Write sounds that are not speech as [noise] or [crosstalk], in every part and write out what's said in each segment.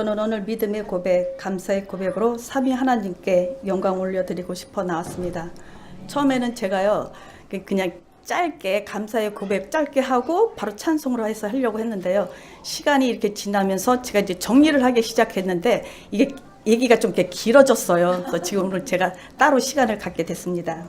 저는 오늘 믿음의 고백, 감사의 고백으로 삼위 하나님께 영광 올려드리고 싶어 나왔습니다. 처음에는 제가요, 그- 그냥 짧게 감사의 고백 짧게 하고 바로 찬송으로 해서 하려고 했는데요. 시간이 이렇게 지나면서 제가 이제 정리를 하기 시작했는데 이게 얘기가 좀 이렇게 길어졌어요. 그래서 지금 오늘 제가 따로 시간을 갖게 됐습니다.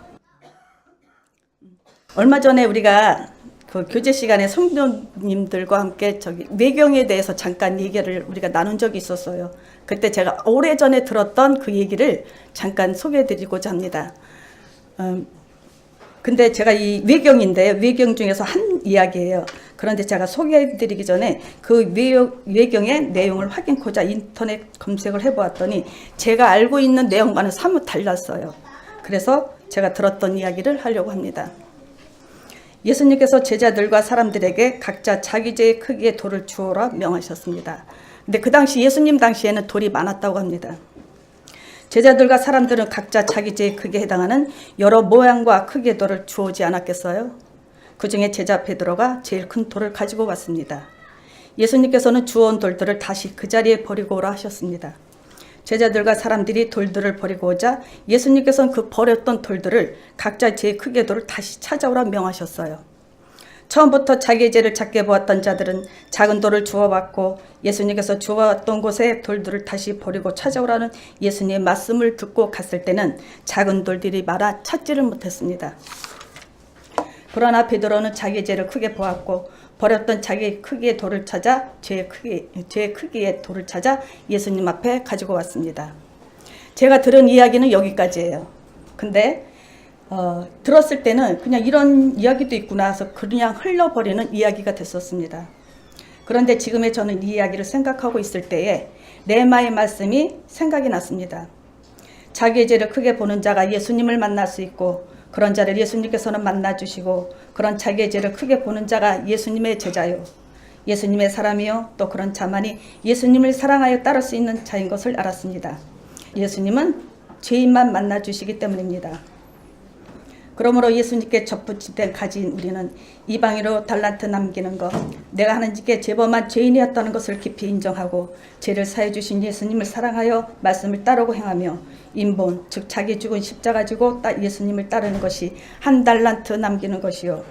얼마 전에 우리가 그 교제 시간에 성도님들과 함께 저기 외경에 대해서 잠깐 얘기를 우리가 나눈 적이 있었어요. 그때 제가 오래 전에 들었던 그 얘기를 잠깐 소개해드리고자 합니다. 음, 근데 제가 이 외경인데 외경 중에서 한 이야기예요. 그런데 제가 소개해드리기 전에 그 외경, 외경의 내용을 확인코자 인터넷 검색을 해보았더니 제가 알고 있는 내용과는 사뭇 달랐어요. 그래서 제가 들었던 이야기를 하려고 합니다. 예수님께서 제자들과 사람들에게 각자 자기 죄의 크기의 돌을 주어라 명하셨습니다. 근데 그 당시 예수님 당시에는 돌이 많았다고 합니다. 제자들과 사람들은 각자 자기 죄의 크기에 해당하는 여러 모양과 크기의 돌을 주오지 않았겠어요? 그 중에 제자 베드로가 제일 큰 돌을 가지고 갔습니다. 예수님께서는 주온 돌들을 다시 그 자리에 버리고 오라 하셨습니다. 제자들과 사람들이 돌들을 버리고 오자 예수님께서는 그 버렸던 돌들을 각자 제 크기의 돌을 다시 찾아오라 명하셨어요. 처음부터 자기의 죄를 작게 보았던 자들은 작은 돌을 주워받고 예수님께서 주워왔던 곳에 돌들을 다시 버리고 찾아오라는 예수님의 말씀을 듣고 갔을 때는 작은 돌들이 많아 찾지를 못했습니다. 그러나 베드로는 자기의 죄를 크게 보았고 버렸던 자기 크기의 돌을 찾아 죄의 크기 죄의 크기의 돌을 찾아 예수님 앞에 가지고 왔습니다. 제가 들은 이야기는 여기까지예요. 근데 어, 들었을 때는 그냥 이런 이야기도 있구나 해서 그냥 흘러버리는 이야기가 됐었습니다. 그런데 지금의 저는 이 이야기를 생각하고 있을 때에 레마의 말씀이 생각이 났습니다. 자기의 죄를 크게 보는 자가 예수님을 만날 수 있고 그런 자를 예수님께서는 만나 주시고 그런 자기의 죄를 크게 보는 자가 예수님의 제자요. 예수님의 사람이요. 또 그런 자만이 예수님을 사랑하여 따를 수 있는 자인 것을 알았습니다. 예수님은 죄인만 만나 주시기 때문입니다. 그러므로 예수님께 접붙이된 가진 우리는 이방인으로 달란트 남기는 것, 내가 하는 짓게 제범한 죄인이었다는 것을 깊이 인정하고 죄를 사해 주신 예수님을 사랑하여 말씀을 따르고 행하며 인본 즉 자기 죽은 십자가 지고 따- 예수님을 따르는 것이 한 달란트 남기는 것이요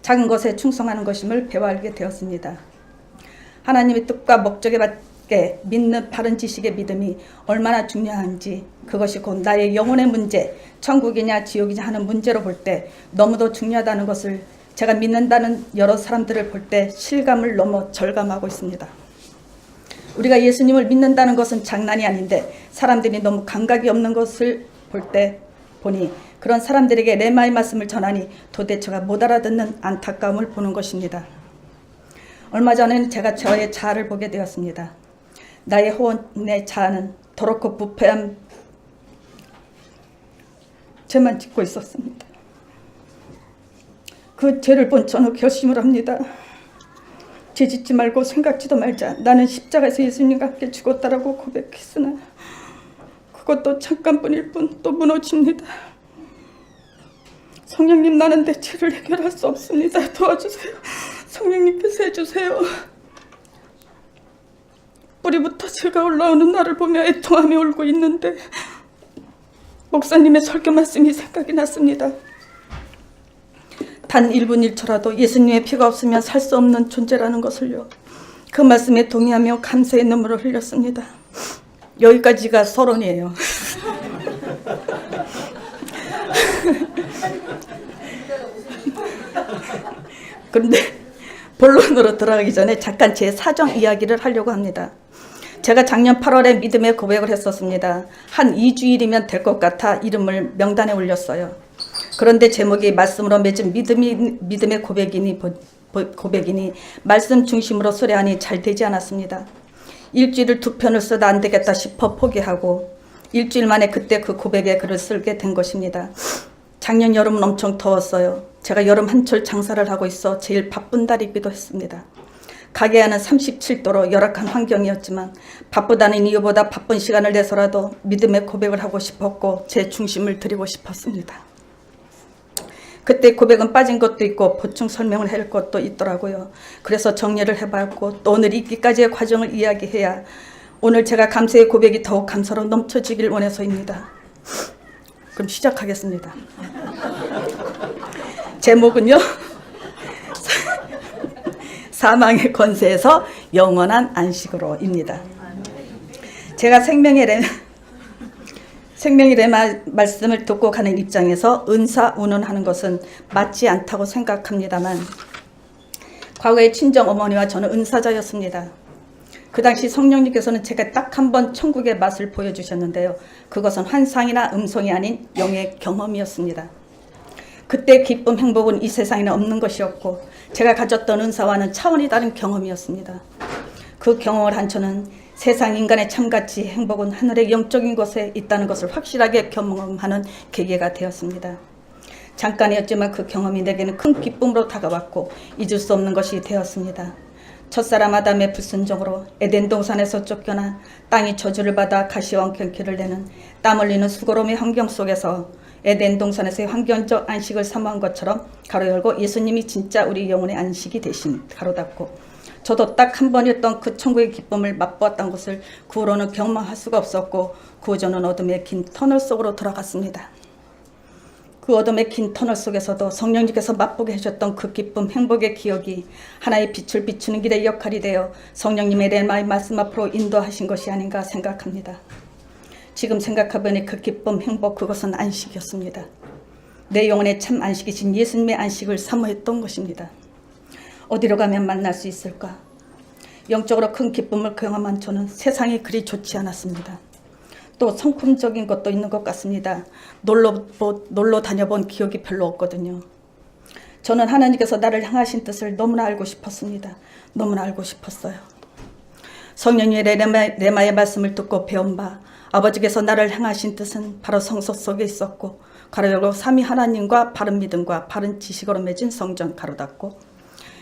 작은 것에 충성하는 것임을 배워 알게 되었습니다. 하나님의 뜻과 목적에 맞 게 믿는 바른 지식의 믿음이 얼마나 중요한지 그것이 곧 나의 영혼의 문제, 천국이냐 지옥이냐 하는 문제로 볼 때 너무도 중요하다는 것을 제가 믿는다는 여러 사람들을 볼 때 실감을 넘어 절감하고 있습니다. 우리가 예수님을 믿는다는 것은 장난이 아닌데 사람들이 너무 감각이 없는 것을 볼 때 보니 그런 사람들에게 레마의 말씀을 전하니 도대체가 못 알아듣는 안타까움을 보는 것입니다. 얼마 전에는 제가 저의 자아를 보게 되었습니다. 나의 호원의 자아는 더럽고 부패한 죄만 짓고 있었습니다. 그 죄를 본 저는 결심을 합니다. 죄 짓지 말고 생각지도 말자. 나는 십자가에서 예수님과 함께 죽었다라고 고백했으나 그것도 잠깐뿐일 뿐 또 무너집니다. 성령님 나는 내 죄를 해결할 수 없습니다. 도와주세요. 성령님께서 해주세요. 뿌리부터 죄가 올라오는 나를 보며 애통하며 울고 있는데 목사님의 설교 말씀이 생각이 났습니다. 단 1분 1초라도 예수님의 피가 없으면 살 수 없는 존재라는 것을요. 그 말씀에 동의하며 감사의 눈물을 흘렸습니다. 여기까지가 서론이에요. [laughs] 그런데 본론으로 들어가기 전에 잠깐 제 사정 이야기를 하려고 합니다. 제가 작년 8월에 믿음의 고백을 했었습니다. 한 2주일이면 될 것 같아 이름을 명단에 올렸어요. 그런데 제목이 말씀으로 맺은 믿음이 믿음의 고백이니 고백이니 말씀 중심으로 소리하니 잘 되지 않았습니다. 일주일을 두 편을 써도 안 되겠다 싶어 포기하고 일주일 만에 그때 그 고백의 글을 쓰게 된 것입니다. 작년 여름은 엄청 더웠어요. 제가 여름 한철 장사를 하고 있어 제일 바쁜 달이기도 했습니다. 가게 안은 37도로 열악한 환경이었지만 바쁘다는 이유보다 바쁜 시간을 내서라도 믿음의 고백을 하고 싶었고 제 중심을 드리고 싶었습니다. 그때 고백은 빠진 것도 있고 보충 설명을 할 것도 있더라고요. 그래서 정리를 해봤고 또 오늘 있기까지의 과정을 이야기해야 오늘 제가 감사의 고백이 더욱 감사로 넘쳐지길 원해서입니다. 그럼 시작하겠습니다. [laughs] 제목은요. 사망의 권세에서 영원한 안식으로입니다. 제가 생명의 레, 생명의 레마 말씀을 듣고 가는 입장에서 은사 운운하는 것은 맞지 않다고 생각합니다만 과거에 친정 어머니와 저는 은사자였습니다. 그 당시 성령님께서는 제가 딱 한 번 천국의 맛을 보여주셨는데요. 그것은 환상이나 음성이 아닌 영의 경험이었습니다. 그때 기쁨, 행복은 이 세상에는 없는 것이었고 제가 가졌던 은사와는 차원이 다른 경험이었습니다. 그 경험을 한 저는 세상 인간의 참같이 행복은 하늘의 영적인 곳에 있다는 것을 확실하게 경험하는 계기가 되었습니다. 잠깐이었지만 그 경험이 내게는 큰 기쁨으로 다가왔고 잊을 수 없는 것이 되었습니다. 첫사람 아담의 불순종으로 에덴 동산에서 쫓겨나 땅이 저주를 받아 가시와 경기를 내는 땀 흘리는 수고로움의 환경 속에서 에덴 동산에서의 환경적 안식을 사모한 것처럼 가로 열고 예수님이 진짜 우리 영혼의 안식이 되신 가로 닫고 저도 딱 한 번이었던 그 천국의 기쁨을 맛보았던 것을 그 후로는 경험할 수가 없었고 저는 어둠의 긴 터널 속으로 들어갔습니다. 그 어둠의 긴 터널 속에서도 성령님께서 맛보게 해주셨던 그 기쁨, 행복의 기억이 하나의 빛을 비추는 길의 역할이 되어 성령님의 레마의 말씀 앞으로 인도하신 것이 아닌가 생각합니다. 지금 생각해보니 그 기쁨, 행복 그것은 안식이었습니다. 내 영혼의 참 안식이신 예수님의 안식을 사모했던 것입니다. 어디로 가면 만날 수 있을까? 영적으로 큰 기쁨을 경험한 저는 세상이 그리 좋지 않았습니다. 또 성품적인 것도 있는 것 같습니다. 놀러, 보- 놀러 다녀본 기억이 별로 없거든요. 저는 하나님께서 나를 향하신 뜻을 너무나 알고 싶었습니다. 너무나 알고 싶었어요. 성령의 레마, 레마의 말씀을 듣고 배운 바 아버지께서 나를 향하신 뜻은 바로 성서 속에 있었고 가로 열고 삼위 하나님과 바른 믿음과 바른 지식으로 맺은 성전 가로 닫고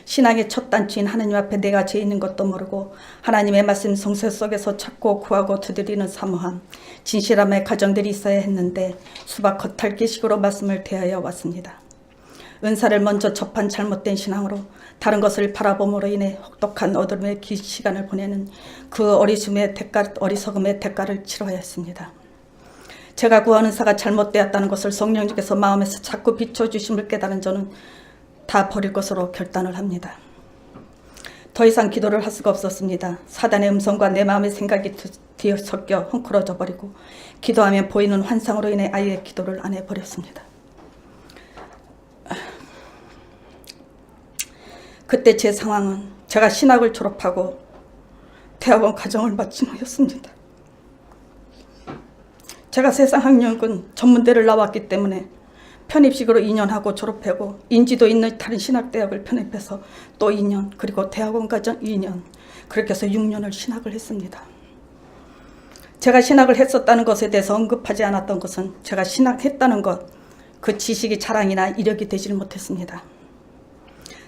신앙의 첫 단추인 하나님 앞에 내가 죄 있는 것도 모르고 하나님의 말씀 성서 속에서 찾고 구하고 두드리는 사모함 진실함의 가정들이 있어야 했는데 수박 겉핥기식으로 말씀을 대하여 왔습니다. 은사를 먼저 접한 잘못된 신앙으로 다른 것을 바라봄으로 인해 혹독한 어둠의 긴 시간을 보내는 그 어리숨의 대가, 어리석음의 대가를 치러야 했습니다. 제가 구하는 사가 잘못되었다는 것을 성령님께서 마음에서 자꾸 비춰주심을 깨달은 저는 다 버릴 것으로 결단을 합니다. 더 이상 기도를 할 수가 없었습니다. 사단의 음성과 내 마음의 생각이 두- 뒤에 섞여 헝클어져 버리고 기도하면 보이는 환상으로 인해 아예 기도를 안 해버렸습니다. 그때 제 상황은 제가 신학을 졸업하고 대학원 과정을 마친 후였습니다. 제가 세상 학력은 전문대를 나왔기 때문에 편입식으로 2년 하고 졸업하고 인지도 있는 다른 신학대학을 편입해서 또 2년 그리고 대학원 과정 2년 그렇게 해서 6년을 신학을 했습니다. 제가 신학을 했었다는 것에 대해서 언급하지 않았던 것은 제가 신학했다는 것, 그 지식이 자랑이나 이력이 되지를 못했습니다.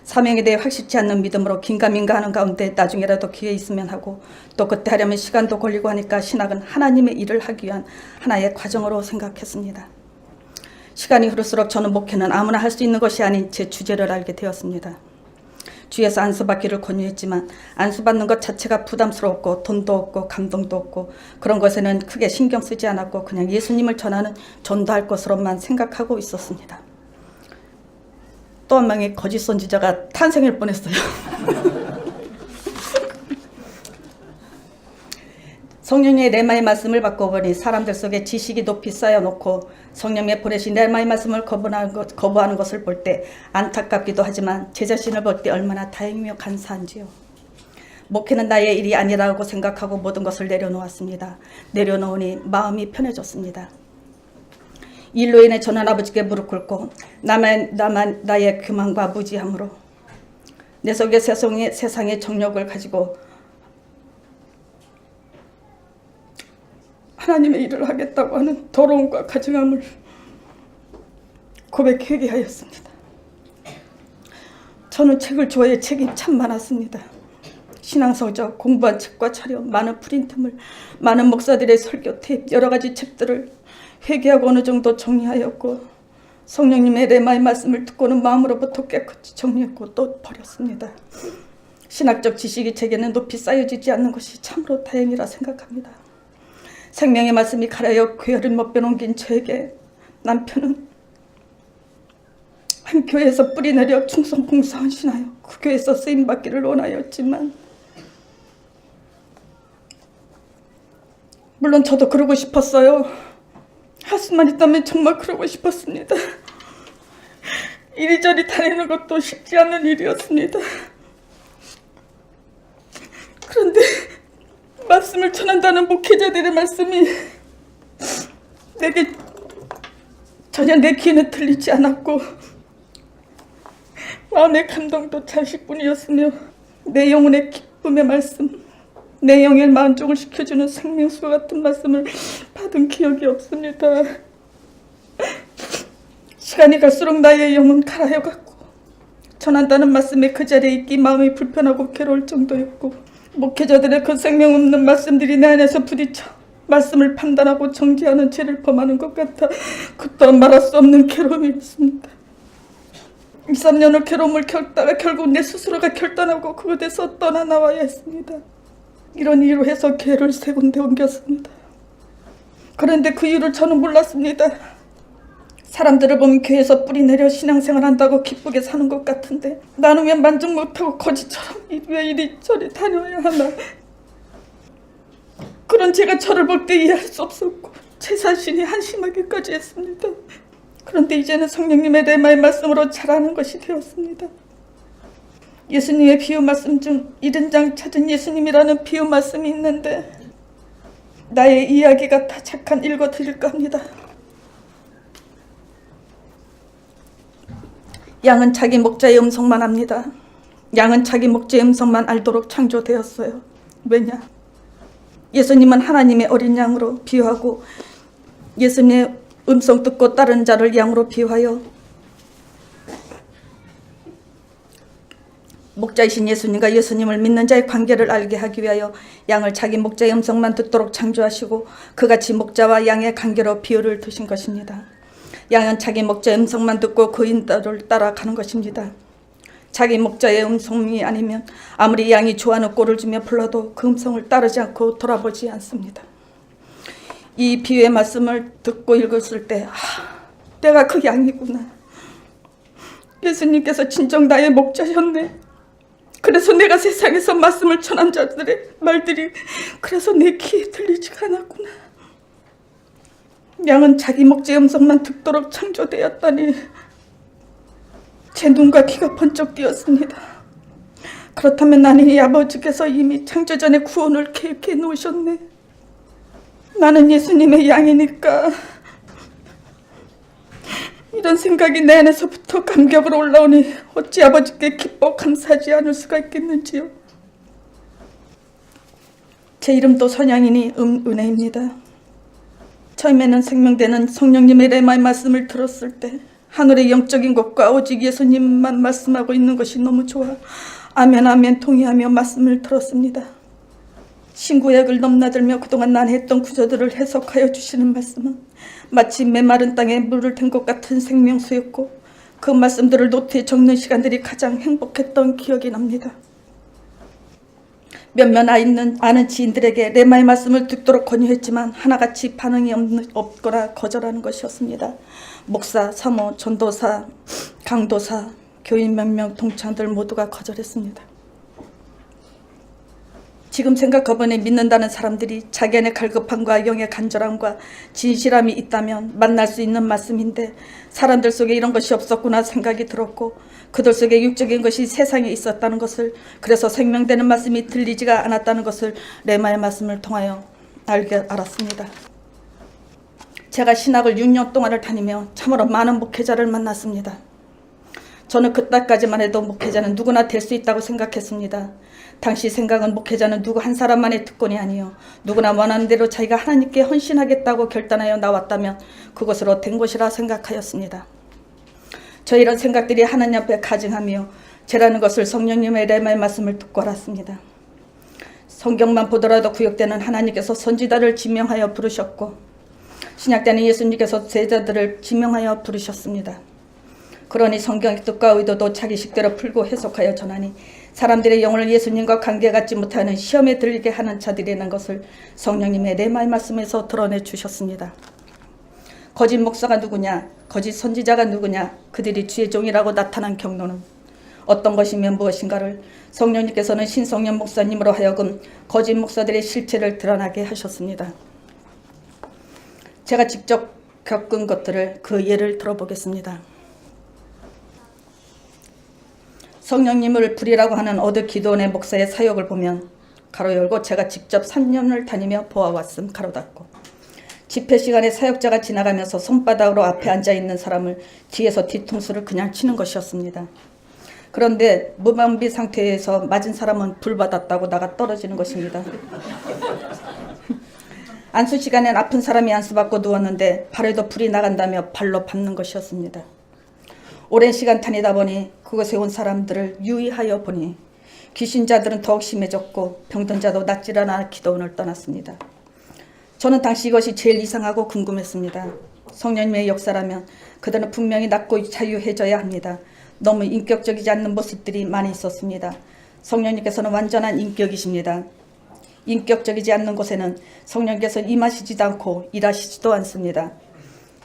사명에 대해 확실치 않는 믿음으로 긴가민가 하는 가운데 나중에라도 기회 있으면 하고 또 그때 하려면 시간도 걸리고 하니까 신학은 하나님의 일을 하기 위한 하나의 과정으로 생각했습니다. 시간이 흐를수록 저는 목회는 아무나 할 수 있는 것이 아닌 제 주제를 알게 되었습니다. 주에서 안수받기를 권유했지만 안수받는 것 자체가 부담스럽고 돈도 없고 감동도 없고 그런 것에는 크게 신경 쓰지 않았고 그냥 예수님을 전하는 전도할 것으로만 생각하고 있었습니다. 또 한 명의 거짓 선지자가 탄생할 뻔했어요. [laughs] 성령의 레마의 말씀을 받고 보니 사람들 속에 지식이 높이 쌓여놓고 성령의 보내신 레마의 말씀을 거부하는, 것, 것을 볼 때 안타깝기도 하지만 제 자신을 볼 때 얼마나 다행이며 감사한지요. 목회는 나의 일이 아니라고 생각하고 모든 것을 내려놓았습니다. 내려놓으니 마음이 편해졌습니다. 일로 인해 저는 아버지께 무릎 꿇고 나만, 나만 나의 교만과 무지함으로 내 속에 세상의, 세상의 정력을 가지고 하나님의 일을 하겠다고 하는 더러움과 가증함을 고백하게 하였습니다. 저는 책을 좋아해 책이 참 많았습니다. 신앙성적 공부한 책과 촬영, 많은 프린트물, 많은 목사들의 설교 테이프, 여러 가지 책들을 회개하고 어느 정도 정리하였고 성령님의 레마의 말씀을 듣고는 마음으로부터 깨끗이 정리했고 또 버렸습니다. 신학적 지식이 제게는 높이 쌓여지지 않는 것이 참으로 다행이라 생각합니다. 생명의 말씀이 가라여 괴를 못빼넘긴 저에게 남편은 한 교회에서 뿌리내려 충성 봉사하시나요? 그 교회에서 쓰임 받기를 원하였지만 물론 저도 그러고 싶었어요. 할 수만 있다면 정말 그러고 싶었습니다. 이리저리 다니는 것도 쉽지 않은 일이었습니다. 그런데 말씀을 전한다는 목회자들의 말씀이 내게 전혀 내 귀에는 들리지 않았고 마음의 감동도 잠시뿐이었으며 내 영혼의 기쁨의 말씀 내 영의 만족을 시켜주는 생명수 같은 말씀을 받은 기억이 없습니다. 시간이 갈수록 나의 영은 가라여갔고 전한다는 말씀에 그 자리에 있기 마음이 불편하고 괴로울 정도였고 목회자들의 그 생명 없는 말씀들이 내 안에서 부딪혀 말씀을 판단하고 정지하는 죄를 범하는 것 같아 그 또한 말할 수 없는 괴로움이었습니다. 2, 3년을 괴로움을 겪다가 결국 내 스스로가 결단하고 그곳에서 떠나 나와야 했습니다. 이런 이유로 해서 교회를 세 군데 옮겼습니다. 그런데 그 이유를 저는 몰랐습니다. 사람들을 보면 교회에서 뿌리 내려 신앙생활 한다고 기쁘게 사는 것 같은데 나는 왜 만족 못하고 거지처럼 이- 왜 이리 저리 다녀야 하나 그런 제가 저를 볼 때 이해할 수 없었고 제 자신이 한심하기까지 했습니다. 그런데 이제는 성령님의 레마의 말씀으로 잘하는 것이 되었습니다. 예수님의 비유 말씀 중 이른 장 찾은 예수님이라는 비유 말씀이 있는데 나의 이야기 같아 잠깐 읽어 드릴까 합니다. 양은 자기 목자의 음성만 압니다. 양은 자기 목자의 음성만 알도록 창조되었어요. 왜냐? 예수님은 하나님의 어린 양으로 비유하고 예수님의 음성 듣고 따른 자를 양으로 비유하여 목자이신 예수님과 예수님을 믿는 자의 관계를 알게 하기 위하여 양을 자기 목자의 음성만 듣도록 창조하시고 그같이 목자와 양의 관계로 비유를 두신 것입니다. 양은 자기 목자의 음성만 듣고 그 인도를 따라가는 것입니다. 자기 목자의 음성이 아니면 아무리 양이 좋아하는 꼴을 주며 불러도 그 음성을 따르지 않고 돌아보지 않습니다. 이 비유의 말씀을 듣고 읽었을 때, 아, 내가 그 양이구나. 예수님께서 진정 나의 목자셨네. 그래서 내가 세상에서 말씀을 전한 자들의 말들이 그래서 내 귀에 들리지가 않았구나. 양은 자기 목자의 음성만 듣도록 창조되었다니 제 눈과 귀가 번쩍 뜨였습니다. 그렇다면 나는 이 아버지께서 이미 창조 전에 구원을 계획해 놓으셨네. 나는 예수님의 양이니까 이런 생각이 내 안에서부터 감격으로 올라오니 어찌 아버지께 기뻐 감사하지 않을 수가 있겠는지요. 제 이름도 선양이니 음, 은혜입니다. 처음에는 생명되는 성령님의 레마의 말씀을 들었을 때 하늘의 영적인 것과 오직 예수님만 말씀하고 있는 것이 너무 좋아 아멘 아멘 동의하며 말씀을 들었습니다. 신구약을 넘나들며 그동안 난 했던 구절들을 해석하여 주시는 말씀은 마치 메마른 땅에 물을 댄 것 같은 생명수였고 그 말씀들을 노트에 적는 시간들이 가장 행복했던 기억이 납니다. 몇몇 아 있는 아는 지인들에게 레마의 말씀을 듣도록 권유했지만 하나같이 반응이 없는, 없거나 거절하는 것이었습니다. 목사, 사모, 전도사, 강도사, 교인 몇 명 동창들 모두가 거절했습니다. 지금 생각해보니 믿는다는 사람들이 자기 안의 갈급함과 영의 간절함과 진실함이 있다면 만날 수 있는 말씀인데 사람들 속에 이런 것이 없었구나 생각이 들었고 그들 속에 육적인 것이 세상에 있었다는 것을 그래서 생명되는 말씀이 들리지가 않았다는 것을 레마의 말씀을 통하여 알게 알았습니다. 제가 신학을 6년 동안을 다니며 참으로 많은 목회자를 만났습니다. 저는 그때까지만 해도 목회자는 누구나 될 수 있다고 생각했습니다. 당시 생각은 목회자는 누구 한 사람만의 특권이 아니요 누구나 원하는 대로 자기가 하나님께 헌신하겠다고 결단하여 나왔다면 그것으로 된 것이라 생각하였습니다. 저 이런 생각들이 하나님 앞에 가증하며 죄라는 것을 성령님의 레마의 말씀을 듣고 알았습니다. 성경만 보더라도 구역되는 하나님께서 선지자를 지명하여 부르셨고 신약 때는 예수님께서 제자들을 지명하여 부르셨습니다. 그러니 성경의 뜻과 의도도 자기 식대로 풀고 해석하여 전하니 사람들의 영혼을 예수님과 관계 갖지 못하는 시험에 들게 하는 자들이라는 것을 성령님의 레마의 말씀에서 드러내 주셨습니다. 거짓 목사가 누구냐? 거짓 선지자가 누구냐? 그들이 주의 종이라고 나타난 경로는 어떤 것이면 무엇인가를 성령님께서는 신성령 목사님으로 하여금 거짓 목사들의 실체를 드러나게 하셨습니다. 제가 직접 겪은 것들을 그 예를 들어보겠습니다. 성령님을 부리라고 하는 어드 기도원의 목사의 사역을 보면 가로 열고 제가 직접 3년을 다니며 보아왔음 가로 닫고 집회 시간에 사역자가 지나가면서 손바닥으로 앞에 앉아 있는 사람을 뒤에서 뒤통수를 그냥 치는 것이었습니다. 그런데 무방비 상태에서 맞은 사람은 불 받았다고 나가 떨어지는 것입니다. [laughs] 안수 시간엔 아픈 사람이 안수받고 누웠는데 발에도 불이 나간다며 발로 밟는 것이었습니다. 오랜 시간 다니다 보니 그곳에 온 사람들을 유의하여 보니 귀신자들은 더욱 심해졌고 병든 자도 낫질 않아 기도원을 떠났습니다. 저는 당시 이것이 제일 이상하고 궁금했습니다. 성령님의 역사라면 그들은 분명히 낫고 자유해져야 합니다. 너무 인격적이지 않는 모습들이 많이 있었습니다. 성령님께서는 완전한 인격이십니다. 인격적이지 않는 곳에는 성령께서 임하시지도 않고 일하시지도 않습니다.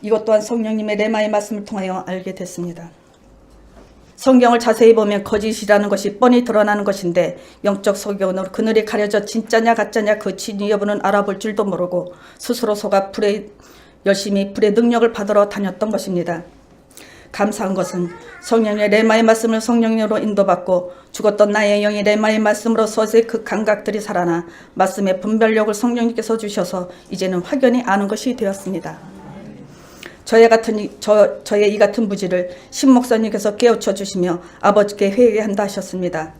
이것 또한 성령님의 레마의 말씀을 통하여 알게 됐습니다. 성경을 자세히 보면 거짓이라는 것이 뻔히 드러나는 것인데 영적 소견으로 그늘이 가려져 진짜냐 가짜냐 그 진위 여부는 알아볼 줄도 모르고 스스로 속아 불의 열심히 불의 능력을 받으러 다녔던 것입니다. 감사한 것은 성령의 레마의 말씀을 성령으로 인도받고 죽었던 나의 영이 레마의 말씀으로 서서히 그 감각들이 살아나 말씀의 분별력을 성령님께서 주셔서 이제는 확연히 아는 것이 되었습니다. 저의 같은 이- 저 저의 이 같은 무지를 신 목사님께서 깨우쳐 주시며 아버지께 회개한다 하셨습니다.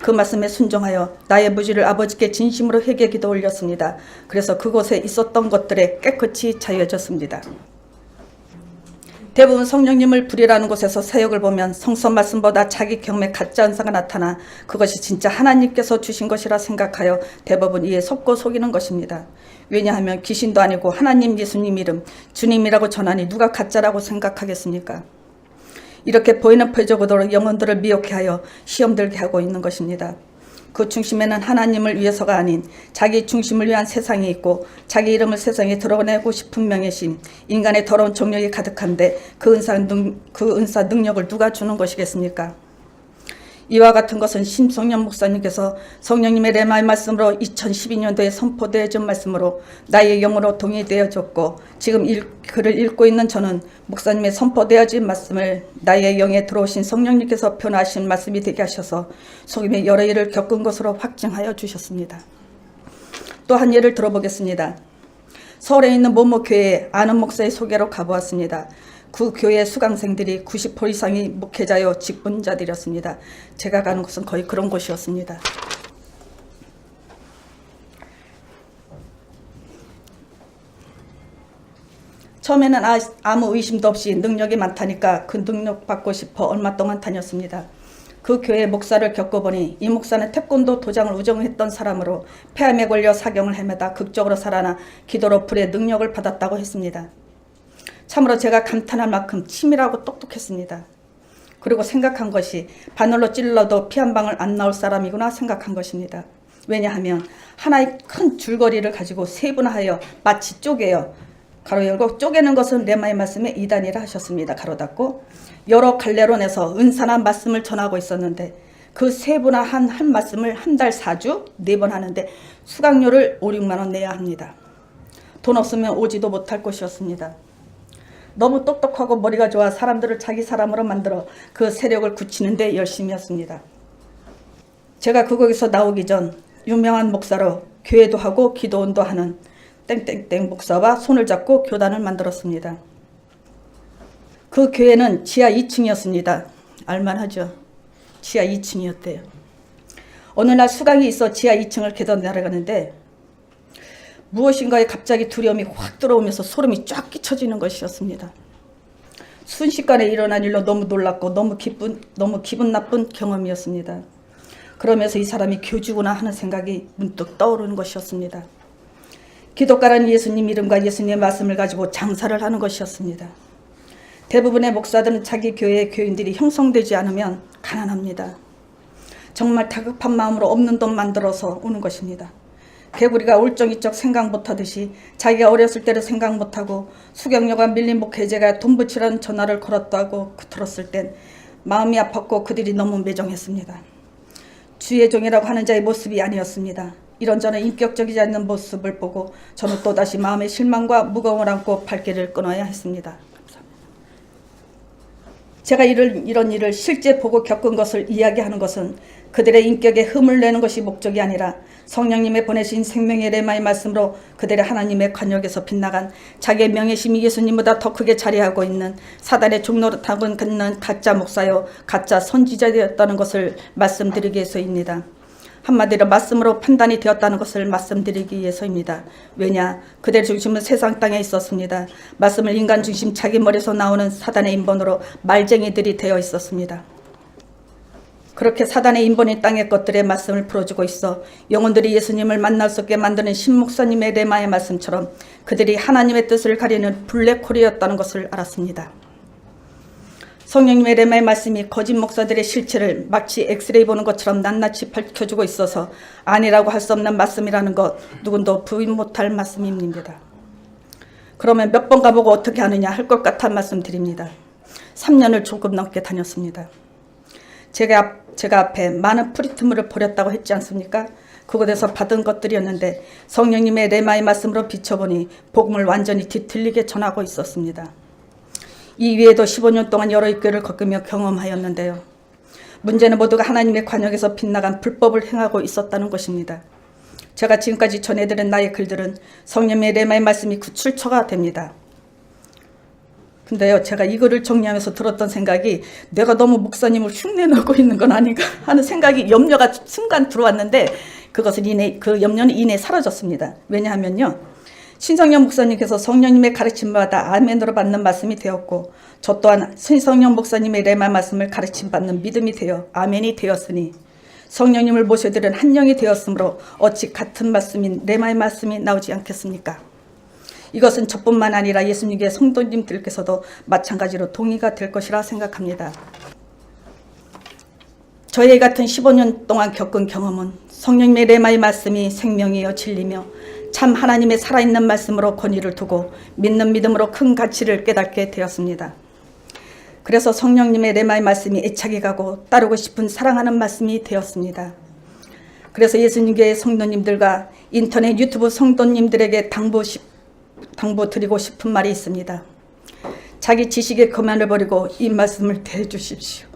그 말씀에 순종하여 나의 무지를 아버지께 진심으로 회개 기도 올렸습니다. 그래서 그곳에 있었던 것들에 깨끗이 자유해졌습니다. 대부분 성령님을 부리라는 곳에서 사역을 보면 성선 말씀보다 자기 경험의 가짜 은사가 나타나 그것이 진짜 하나님께서 주신 것이라 생각하여 대부분 이에 속고 속이는 것입니다. 왜냐하면 귀신도 아니고 하나님 예수님 이름 주님이라고 전하니 누가 가짜라고 생각하겠습니까? 이렇게 보이는 표적으로 영혼들을 미혹해 하여 시험 들게 하고 있는 것입니다. 그 중심에는 하나님을 위해서가 아닌 자기 중심을 위한 세상이 있고 자기 이름을 세상에 드러내고 싶은 명예심, 인간의 더러운 정력이 가득한데 그 은사, 능, 그 은사 능력을 누가 주는 것이겠습니까? 이와 같은 것은 심성년 목사님께서 성령님의 레마의 말씀으로 2012년도에 선포되어진 말씀으로 나의 영으로 동의되어졌고 지금 일, 글을 읽고 있는 저는 목사님의 선포되어진 말씀을 나의 영에 들어오신 성령님께서 변화하신 말씀이 되게 하셔서 속임의 여러 일을 겪은 것으로 확증하여 주셨습니다. 또 한 예를 들어보겠습니다. 서울에 있는 모모 교회에 아는 목사의 소개로 가보았습니다. 그 교회 수강생들이 90% 이상이 목회자요 직분자들이었습니다. 제가 가는 곳은 거의 그런 곳이었습니다. 처음에는 아, 아무 의심도 없이 능력이 많다니까 그 능력 받고 싶어 얼마 동안 다녔습니다. 그 교회 목사를 겪어보니 이 목사는 태권도 도장을 우정했던 사람으로 폐암에 걸려 사경을 헤매다 극적으로 살아나 기도로 불의 능력을 받았다고 했습니다. 참으로 제가 감탄할 만큼 치밀하고 똑똑했습니다. 그리고 생각한 것이 바늘로 찔러도 피 한 방울 안 나올 사람이구나 생각한 것입니다. 왜냐하면 하나의 큰 줄거리를 가지고 세분화하여 마치 쪼개요. 가로 열고 쪼개는 것은 레마의 말씀에 이단이라 하셨습니다. 가로 닫고 여러 갈래로 내서 은사나 말씀을 전하고 있었는데 그 세분화한 한 말씀을 한 달 4주 네번 하는데 수강료를 5, 6만 원 내야 합니다. 돈 없으면 오지도 못할 것이었습니다. 너무 똑똑하고 머리가 좋아 사람들을 자기 사람으로 만들어 그 세력을 굳히는 데 열심이었습니다. 제가 그거기서 나오기 전 유명한 목사로 교회도 하고 기도원도 하는 땡땡땡 목사와 손을 잡고 교단을 만들었습니다. 그 교회는 지하 2층이었습니다. 알만하죠? 지하 2층이었대요. 어느 날 수강이 있어 지하 2층을 계단 내려가는데 무엇인가에 갑자기 두려움이 확 들어오면서 소름이 쫙 끼쳐지는 것이었습니다. 순식간에 일어난 일로 너무 놀랐고 너무 기쁜 너무 기분 나쁜 경험이었습니다. 그러면서 이 사람이 교주구나 하는 생각이 문득 떠오르는 것이었습니다. 기독가라는 예수님 이름과 예수님의 말씀을 가지고 장사를 하는 것이었습니다. 대부분의 목사들은 자기 교회의 교인들이 형성되지 않으면 가난합니다. 정말 다급한 마음으로 없는 돈 만들어서 오는 것입니다. 개구리가 울적이적 생각 못하듯이 자기가 어렸을 때를 생각 못하고 수경녀가 밀린 목회제가 돈 붙이라는 전화를 걸었다고 그 들었을 땐 마음이 아팠고 그들이 너무 매정했습니다. 주의 종이라고 하는 자의 모습이 아니었습니다. 이런 저는 인격적이지 않는 모습을 보고 저는 또다시 마음의 실망과 무거움을 안고 발길을 끊어야 했습니다. 제가 이런, 이런 일을 실제 보고 겪은 것을 이야기하는 것은 그들의 인격에 흠을 내는 것이 목적이 아니라 성령님의 보내신 생명의 레마의 말씀으로 그들의 하나님의 관역에서 빗나간 자기의 명예심이 예수님보다 더 크게 자리하고 있는 사단의 종노릇하고 갖는 가짜 목사요 가짜 선지자되었다는 것을 말씀드리기 위해서입니다. 한마디로 말씀으로 판단이 되었다는 것을 말씀드리기 위해서입니다. 왜냐? 그들 중심은 세상 땅에 있었습니다. 말씀을 인간 중심 자기 머리에서 나오는 사단의 인본으로 말쟁이들이 되어 있었습니다. 그렇게 사단의 인본이 땅의 것들의 말씀을 풀어주고 있어 영혼들이 예수님을 만날 수 없게 만드는 신목사님의 레마의 말씀처럼 그들이 하나님의 뜻을 가리는 블랙홀이었다는 것을 알았습니다. 성령님의 레마의 말씀이 거짓 목사들의 실체를 마치 엑스레이 보는 것처럼 낱낱이 밝혀주고 있어서 아니라고 할 수 없는 말씀이라는 것 누군도 부인 못할 말씀입니다. 그러면 몇 번 가보고 어떻게 하느냐 할 것 같아 말씀드립니다. 3년을 조금 넘게 다녔습니다. 제가, 제가 앞에 많은 프리트물을 버렸다고 했지 않습니까? 그곳에서 받은 것들이었는데 성령님의 레마의 말씀으로 비춰보니 복음을 완전히 뒤틀리게 전하고 있었습니다. 이 위에도 15년 동안 여러 입교를 겪으며 경험하였는데요. 문제는 모두가 하나님의 관역에서 빗나간 불법을 행하고 있었다는 것입니다. 제가 지금까지 전해드린 나의 글들은 성령의 레마의 말씀이 구출처가 됩니다. 근데요, 제가 이 글을 정리하면서 들었던 생각이 내가 너무 목사님을 흉내내고 있는 건 아닌가 하는 생각이 염려가 순간 들어왔는데 그것은 이내, 그 염려는 이내 사라졌습니다. 왜냐하면요. 신성령 목사님께서 성령님의 가르침마다 아멘으로 받는 말씀이 되었고 저 또한 신성령 목사님의 레마 말씀을 가르침 받는 믿음이 되어 아멘이 되었으니 성령님을 모셔드린 한 영이 되었으므로 어찌 같은 말씀인 레마의 말씀이 나오지 않겠습니까? 이것은 저뿐만 아니라 예수님의 성도님들께서도 마찬가지로 동의가 될 것이라 생각합니다. 저희 같은 15년 동안 겪은 경험은 성령님의 레마의 말씀이 생명이요 진리며 참 하나님의 살아있는 말씀으로 권위를 두고 믿는 믿음으로 큰 가치를 깨닫게 되었습니다. 그래서 성령님의 레마의 말씀이 애착이 가고 따르고 싶은 사랑하는 말씀이 되었습니다. 그래서 예수님의 성도님들과 인터넷 유튜브 성도님들에게 당부, 당부 드리고 싶은 말이 있습니다. 자기 지식의 거만을 버리고 이 말씀을 대주십시오.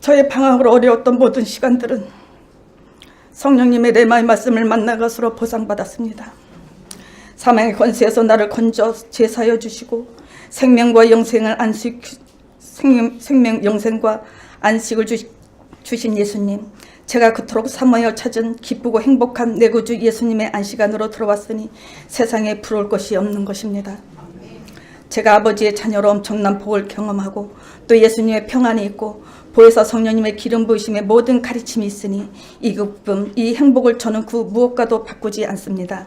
저의 방황으로 어려웠던 모든 시간들은 성령님의 레마의 말씀을 만나 것으로 보상받았습니다. 사망의 권세에서 나를 건져 제사여 주시고 생명과 영생을 안식 생명, 생명 영생과 안식을 주, 주신 예수님 제가 그토록 사모여 찾은 기쁘고 행복한 내 구주 예수님의 안식안으로 들어왔으니 세상에 부러울 것이 없는 것입니다. 제가 아버지의 자녀로 엄청난 복을 경험하고 또 예수님의 평안이 있고 보혜사 성령님의 기름 부으심의 모든 가르침이 있으니 이 기쁨, 이 행복을 저는 그 무엇과도 바꾸지 않습니다.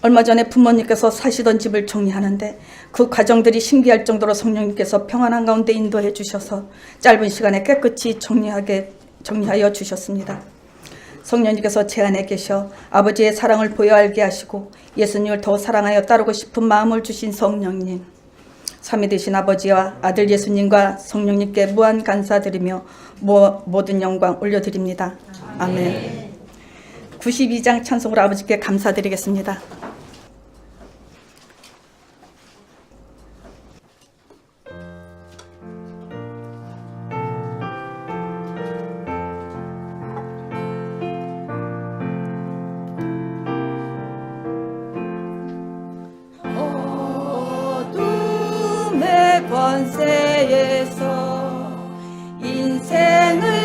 얼마 전에 부모님께서 사시던 집을 정리하는데 그 과정들이 신기할 정도로 성령님께서 평안한 가운데 인도해 주셔서 짧은 시간에 깨끗이 정리하게 정리하여 주셨습니다. 성령님께서 제 안에 계셔 아버지의 사랑을 보여 알게 하시고 예수님을 더 사랑하여 따르고 싶은 마음을 주신 성령님. 삼위 되신 아버지와 아들 예수님과 성령님께 무한 감사드리며 모든 영광 올려드립니다. 아멘. 92장 찬송으로 아버지께 감사드리겠습니다. 권세에서 인생을